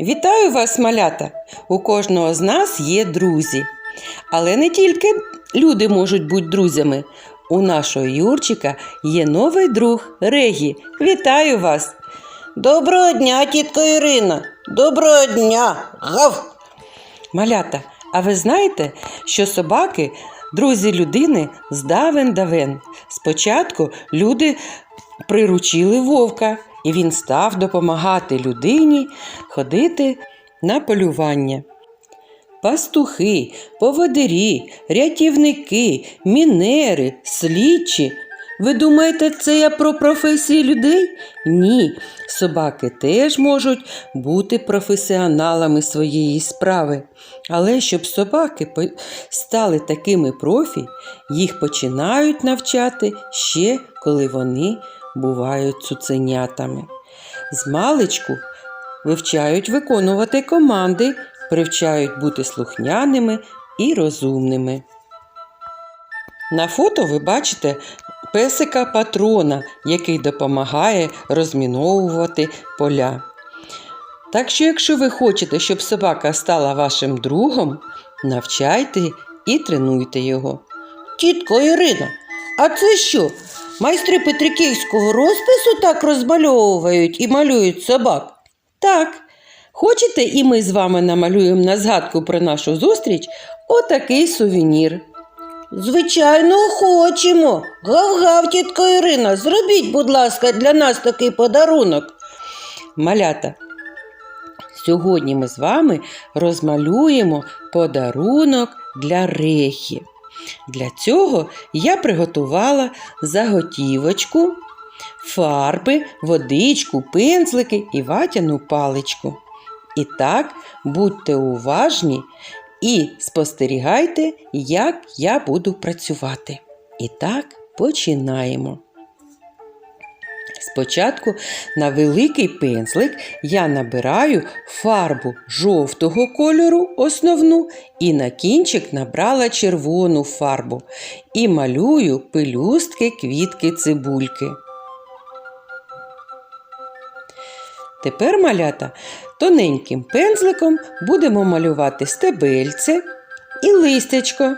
Вітаю вас, малята! У кожного з нас є друзі. Але не тільки люди можуть бути друзями. У нашого Юрчика є новий друг Регі. Вітаю вас! Доброго дня, тітко Ірина. Доброго дня. Гав. Малята, а ви знаєте, що собаки друзі людини з давен давен. Спочатку люди приручили вовка, і він став допомагати людині ходити на полювання. Пастухи, поводирі, рятівники, мінери, слідчі. Ви думаєте, це я про професії людей? Ні, собаки теж можуть бути професіоналами своєї справи. Але щоб собаки стали такими профі, їх починають навчати ще коли вони бувають цуценятами. З маличку вивчають виконувати команди, привчають бути слухняними і розумними. На фото ви бачите песика патрона, який допомагає розміновувати поля. Так що, якщо ви хочете, щоб собака стала вашим другом, навчайте і тренуйте його. Тітко Ірина, а це що? Майстри Петриківського розпису так розмальовують і малюють собак? Так, хочете, і ми з вами намалюємо на згадку про нашу зустріч отакий сувенір. Звичайно, хочемо. Гав-гав, тітко Ірина, зробіть, будь ласка, для нас такий подарунок. Малята. Сьогодні ми з вами розмалюємо подарунок для рехі. Для цього я приготувала заготівочку, фарби, водичку, пензлики і ватяну паличку. І так, будьте уважні і спостерігайте, як я буду працювати. І так, починаємо. Спочатку на великий пензлик я набираю фарбу жовтого кольору основну і на кінчик набрала червону фарбу і малюю пелюстки квітки цибульки. Тепер малята тоненьким пензликом будемо малювати стебельце і листячко.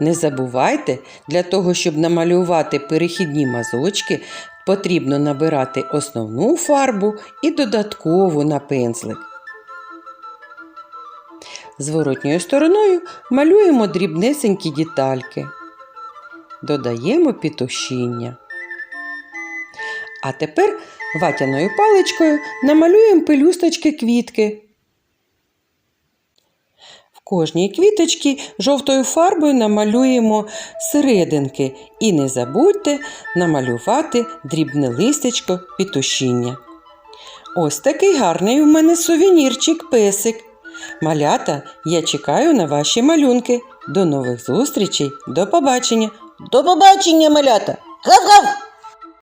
Не забувайте, для того, щоб намалювати перехідні мазочки, потрібно набирати основну фарбу і додаткову на пензлик. Зворотньою стороною малюємо дрібнесенькі детальки. Додаємо пітушіння. А тепер ватяною паличкою намалюємо пелюсточки квітки. Кожній квіточці жовтою фарбою намалюємо серединки і не забудьте намалювати дрібне листячко пітушіння. Ось такий гарний у мене сувенірчик песик. Малята, я чекаю на ваші малюнки. До нових зустрічей, до побачення! До побачення, малята. Гав-гав.